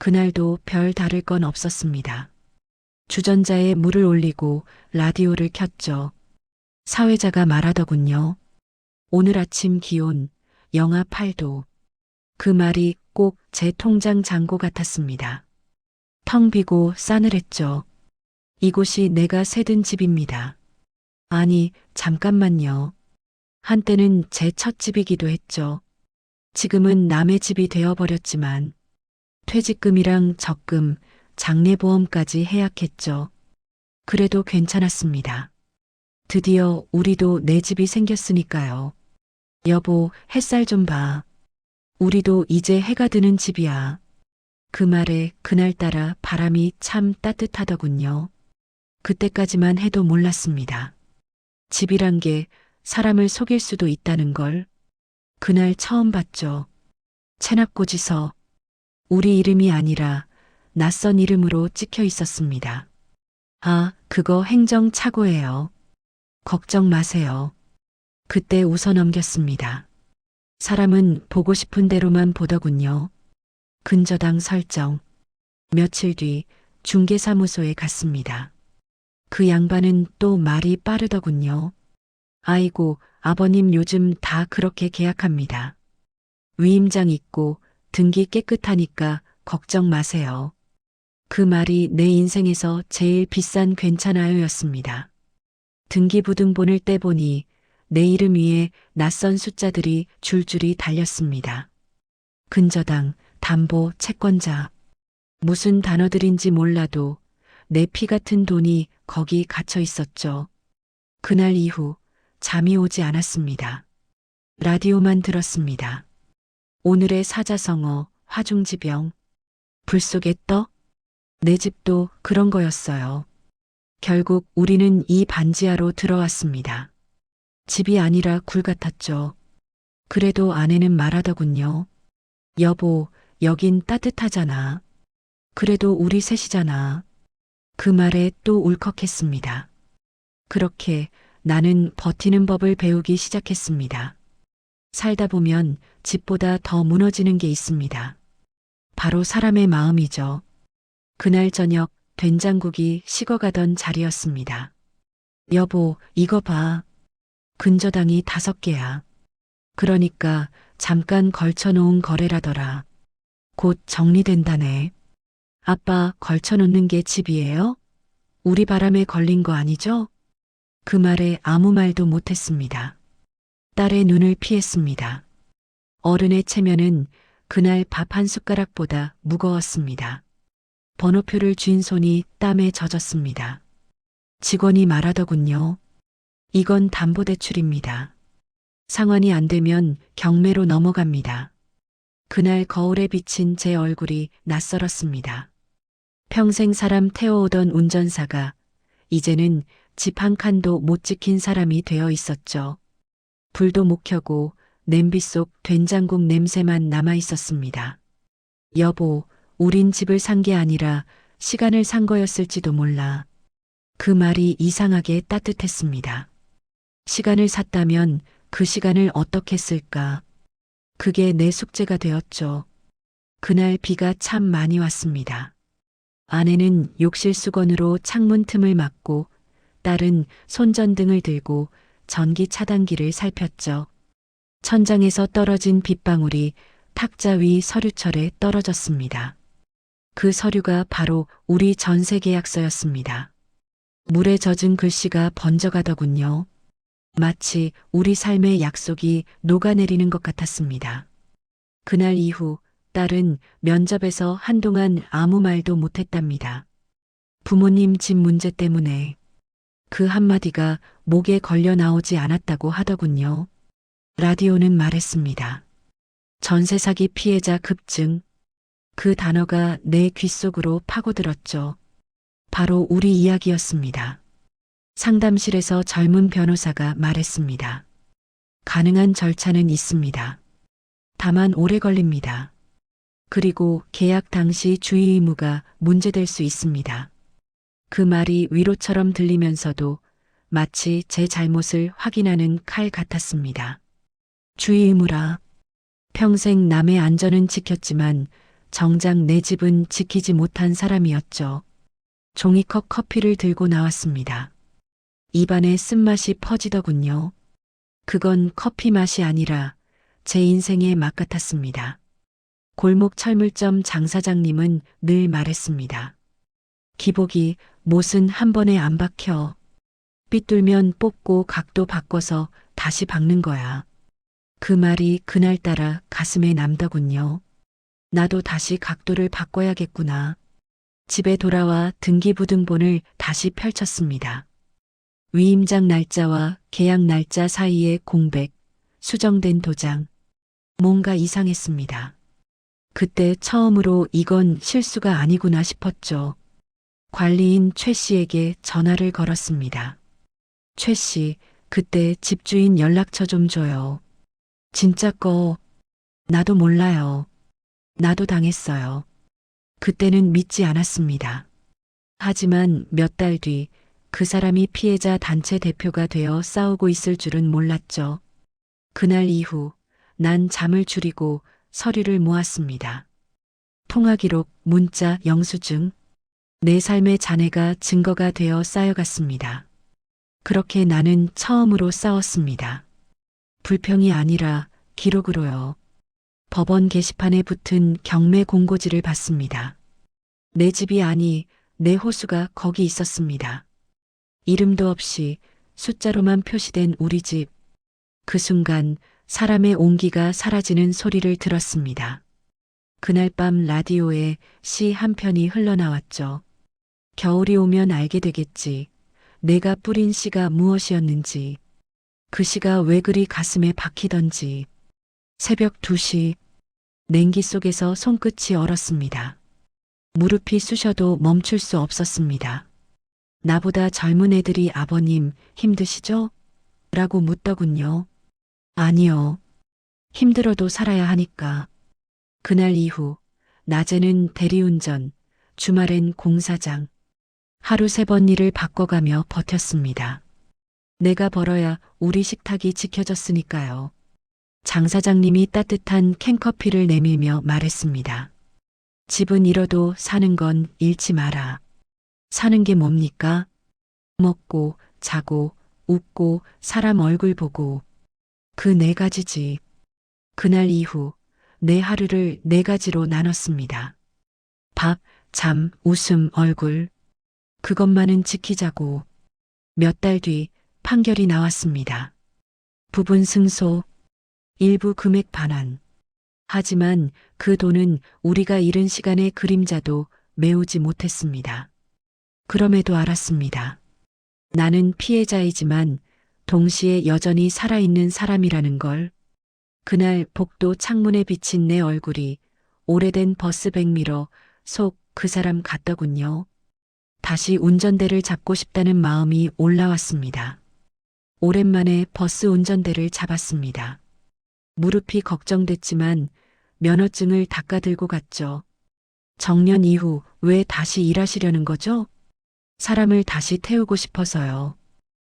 그날도 별 다를 건 없었습니다. 주전자에 물을 올리고 라디오를 켰죠. 사회자가 말하더군요. 오늘 아침 기온 영하 8도. 그 말이 꼭 제 통장 잔고 같았습니다. 텅 비고 싸늘했죠. 이곳이 내가 새든 집입니다. 아니, 잠깐만요. 한때는 제 첫 집이기도 했죠. 지금은 남의 집이 되어버렸지만, 퇴직금이랑 적금, 장례보험까지 해약했죠. 그래도 괜찮았습니다. 드디어 우리도 내 집이 생겼으니까요. 여보, 햇살 좀 봐. 우리도 이제 해가 드는 집이야. 그 말에 그날따라 바람이 참 따뜻하더군요. 그때까지만 해도 몰랐습니다. 집이란 게 사람을 속일 수도 있다는 걸 그날 처음 봤죠. 체납고지서 우리 이름이 아니라 낯선 이름으로 찍혀 있었습니다. 아, 그거 행정 착오예요. 걱정 마세요. 그때 웃어 넘겼습니다. 사람은 보고 싶은 대로만 보더군요. 근저당 설정. 며칠 뒤 중개사무소에 갔습니다. 그 양반은 또 말이 빠르더군요. 아이고, 아버님 요즘 다 그렇게 계약합니다. 위임장 있고 등기 깨끗하니까 걱정 마세요. 그 말이 내 인생에서 제일 비싼 괜찮아요 였습니다. 등기부등본을 떼보니 내 이름 위에 낯선 숫자들이 줄줄이 달렸습니다. 근저당, 담보, 채권자. 무슨 단어들인지 몰라도 내 피 같은 돈이 거기 갇혀 있었죠. 그날 이후 잠이 오지 않았습니다. 라디오만 들었습니다. 오늘의 사자성어, 화중지병. 불 속의 떡? 내 집도 그런 거였어요. 결국 우리는 이 반지하로 들어왔습니다. 집이 아니라 굴 같았죠. 그래도 아내는 말하더군요. 여보, 여긴 따뜻하잖아. 그래도 우리 셋이잖아. 그 말에 또 울컥했습니다. 그렇게 나는 버티는 법을 배우기 시작했습니다. 살다 보면 집보다 더 무너지는 게 있습니다. 바로 사람의 마음이죠. 그날 저녁 된장국이 식어가던 자리였습니다. 여보, 이거 봐. 근저당이 다섯 개야. 그러니까 잠깐 걸쳐놓은 거래라더라. 곧 정리된다네. 아빠 걸쳐놓는 게 집이에요? 우리 바람에 걸린 거 아니죠? 그 말에 아무 말도 못했습니다. 딸의 눈을 피했습니다. 어른의 체면은 그날 밥 한 숟가락보다 무거웠습니다. 번호표를 쥔 손이 땀에 젖었습니다. 직원이 말하더군요. 이건 담보대출입니다. 상환이 안 되면 경매로 넘어갑니다. 그날 거울에 비친 제 얼굴이 낯설었습니다. 평생 사람 태워오던 운전사가 이제는 집 한 칸도 못 지킨 사람이 되어 있었죠. 불도 못 켜고 냄비 속 된장국 냄새만 남아 있었습니다. 여보, 우린 집을 산 게 아니라 시간을 산 거였을지도 몰라. 그 말이 이상하게 따뜻했습니다. 시간을 샀다면 그 시간을 어떻게 쓸까? 그게 내 숙제가 되었죠. 그날 비가 참 많이 왔습니다. 아내는 욕실 수건으로 창문 틈을 막고 딸은 손전등을 들고 전기 차단기를 살폈죠. 천장에서 떨어진 빗방울이 탁자 위 서류철에 떨어졌습니다. 그 서류가 바로 우리 전세 계약서였습니다. 물에 젖은 글씨가 번져가더군요. 마치 우리 삶의 약속이 녹아내리는 것 같았습니다. 그날 이후 딸은 면접에서 한동안 아무 말도 못했답니다. 부모님 집 문제 때문에 그 한마디가 목에 걸려 나오지 않았다고 하더군요. 라디오는 말했습니다. 전세 사기 피해자 급증. 그 단어가 내 귓속으로 파고들었죠. 바로 우리 이야기였습니다. 상담실에서 젊은 변호사가 말했습니다. 가능한 절차는 있습니다. 다만 오래 걸립니다. 그리고 계약 당시 주의 의무가 문제될 수 있습니다. 그 말이 위로처럼 들리면서도 마치 제 잘못을 확인하는 칼 같았습니다. 주의 의무라. 평생 남의 안전은 지켰지만 정작 내 집은 지키지 못한 사람이었죠. 종이컵 커피를 들고 나왔습니다. 입안에 쓴맛이 퍼지더군요. 그건 커피 맛이 아니라 제 인생의 맛 같았습니다. 골목 철물점 장사장님은 늘 말했습니다. 기복이 못은 한 번에 안 박혀. 삐뚤면 뽑고 각도 바꿔서 다시 박는 거야. 그 말이 그날따라 가슴에 남더군요. 나도 다시 각도를 바꿔야겠구나. 집에 돌아와 등기부등본을 다시 펼쳤습니다. 위임장 날짜와 계약 날짜 사이에 공백, 수정된 도장. 뭔가 이상했습니다. 그때 처음으로 이건 실수가 아니구나 싶었죠. 관리인 최 씨에게 전화를 걸었습니다. 최 씨, 그때 집주인 연락처 좀 줘요. 진짜 거, 나도 몰라요. 나도 당했어요. 그때는 믿지 않았습니다. 하지만 몇 달 뒤 그 사람이 피해자 단체 대표가 되어 싸우고 있을 줄은 몰랐죠. 그날 이후 난 잠을 줄이고 서류를 모았습니다. 통화 기록, 문자, 영수증. 내 삶의 잔해가 증거가 되어 쌓여갔습니다. 그렇게 나는 처음으로 싸웠습니다. 불평이 아니라 기록으로요. 법원 게시판에 붙은 경매 공고지를 봤습니다. 내 집이 아니 내 호수가 거기 있었습니다. 이름도 없이 숫자로만 표시된 우리 집. 그 순간 사람의 온기가 사라지는 소리를 들었습니다. 그날 밤 라디오에 시 한 편이 흘러나왔죠. 겨울이 오면 알게 되겠지. 내가 뿌린 씨가 무엇이었는지. 그 시가 왜 그리 가슴에 박히던지. 새벽 2시 냉기 속에서 손끝이 얼었습니다. 무릎이 쑤셔도 멈출 수 없었습니다. 나보다 젊은 애들이 아버님 힘드시죠? 라고 묻더군요. 아니요. 힘들어도 살아야 하니까. 그날 이후 낮에는 대리운전, 주말엔 공사장. 하루 세 번 일을 바꿔가며 버텼습니다. 내가 벌어야 우리 식탁이 지켜졌으니까요. 장 사장님이 따뜻한 캔커피를 내밀며 말했습니다. 집은 잃어도 사는 건 잃지 마라. 사는 게 뭡니까? 먹고, 자고, 웃고, 사람 얼굴 보고. 그 네 가지지. 그날 이후 내 하루를 네 가지로 나눴습니다. 밥, 잠, 웃음, 얼굴. 그것만은 지키자고. 몇 달 뒤 판결이 나왔습니다. 부분 승소, 일부 금액 반환. 하지만 그 돈은 우리가 잃은 시간의 그림자도 메우지 못했습니다. 그럼에도 알았습니다. 나는 피해자이지만 동시에 여전히 살아있는 사람이라는 걸. 그날 복도 창문에 비친 내 얼굴이 오래된 버스 백미러 속 그 사람 같더군요. 다시 운전대를 잡고 싶다는 마음이 올라왔습니다. 오랜만에 버스 운전대를 잡았습니다. 무릎이 걱정됐지만 면허증을 닦아들고 갔죠. 정년 이후 왜 다시 일하시려는 거죠? 사람을 다시 태우고 싶어서요.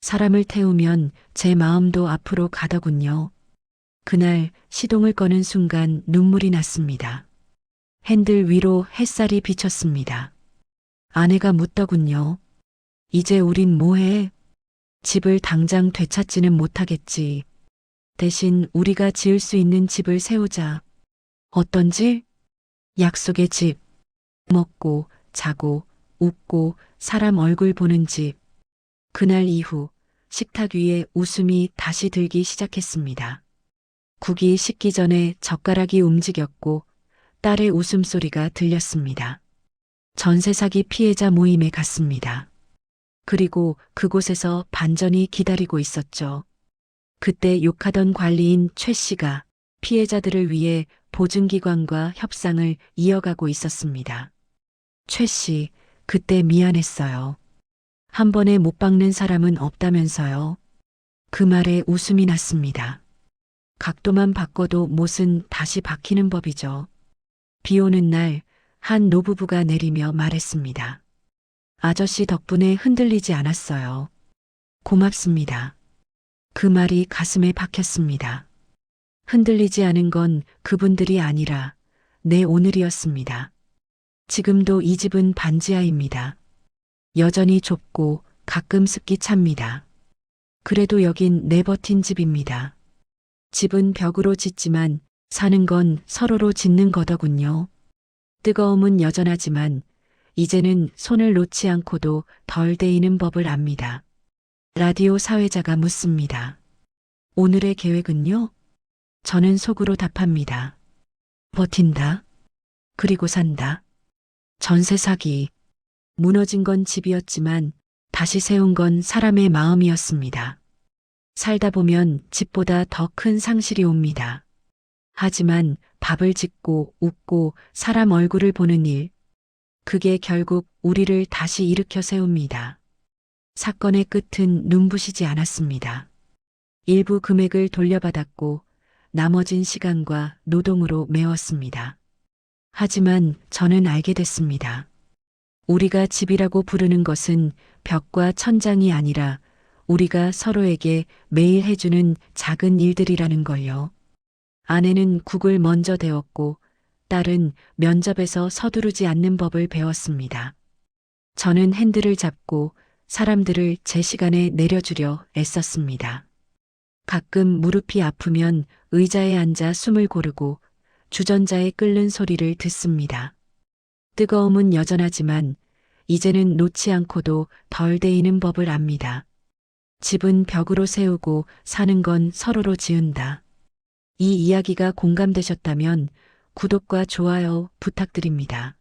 사람을 태우면 제 마음도 앞으로 가더군요. 그날 시동을 꺼는 순간 눈물이 났습니다. 핸들 위로 햇살이 비쳤습니다. 아내가 묻더군요. 이제 우린 뭐해? 집을 당장 되찾지는 못하겠지. 대신 우리가 지을 수 있는 집을 세우자. 어떤 집? 약속의 집. 먹고, 자고, 웃고, 사람 얼굴 보는 집. 그날 이후 식탁 위에 웃음이 다시 들기 시작했습니다. 국이 식기 전에 젓가락이 움직였고 딸의 웃음소리가 들렸습니다. 전세 사기 피해자 모임에 갔습니다. 그리고 그곳에서 반전이 기다리고 있었죠. 그때 욕하던 관리인 최 씨가 피해자들을 위해 보증기관과 협상을 이어가고 있었습니다. 최 씨, 그때 미안했어요. 한 번에 못 박는 사람은 없다면서요. 그 말에 웃음이 났습니다. 각도만 바꿔도 못은 다시 박히는 법이죠. 비 오는 날, 한 노부부가 내리며 말했습니다. 아저씨 덕분에 흔들리지 않았어요. 고맙습니다. 그 말이 가슴에 박혔습니다. 흔들리지 않은 건 그분들이 아니라 내 오늘이었습니다. 지금도 이 집은 반지하입니다. 여전히 좁고 가끔 습기 찹니다. 그래도 여긴 내버틴 집입니다. 집은 벽으로 짓지만 사는 건 서로로 짓는 거더군요. 뜨거움은 여전하지만 이제는 손을 놓지 않고도 덜 데이는 법을 압니다. 라디오 사회자가 묻습니다. 오늘의 계획은요? 저는 속으로 답합니다. 버틴다. 그리고 산다. 전세 사기. 무너진 건 집이었지만 다시 세운 건 사람의 마음이었습니다. 살다 보면 집보다 더 큰 상실이 옵니다. 하지만 밥을 짓고 웃고 사람 얼굴을 보는 일. 그게 결국 우리를 다시 일으켜 세웁니다. 사건의 끝은 눈부시지 않았습니다. 일부 금액을 돌려받았고 나머진 시간과 노동으로 메웠습니다. 하지만 저는 알게 됐습니다. 우리가 집이라고 부르는 것은 벽과 천장이 아니라 우리가 서로에게 매일 해주는 작은 일들이라는 걸요. 아내는 국을 먼저 데웠고 딸은 면접에서 서두르지 않는 법을 배웠습니다. 저는 핸들을 잡고 사람들을 제 시간에 내려주려 애썼습니다. 가끔 무릎이 아프면 의자에 앉아 숨을 고르고 주전자의 끓는 소리를 듣습니다. 뜨거움은 여전하지만 이제는 놓지 않고도 덜 데이는 법을 압니다. 집은 벽으로 세우고 사는 건 서로로 지은다. 이 이야기가 공감되셨다면 구독과 좋아요 부탁드립니다.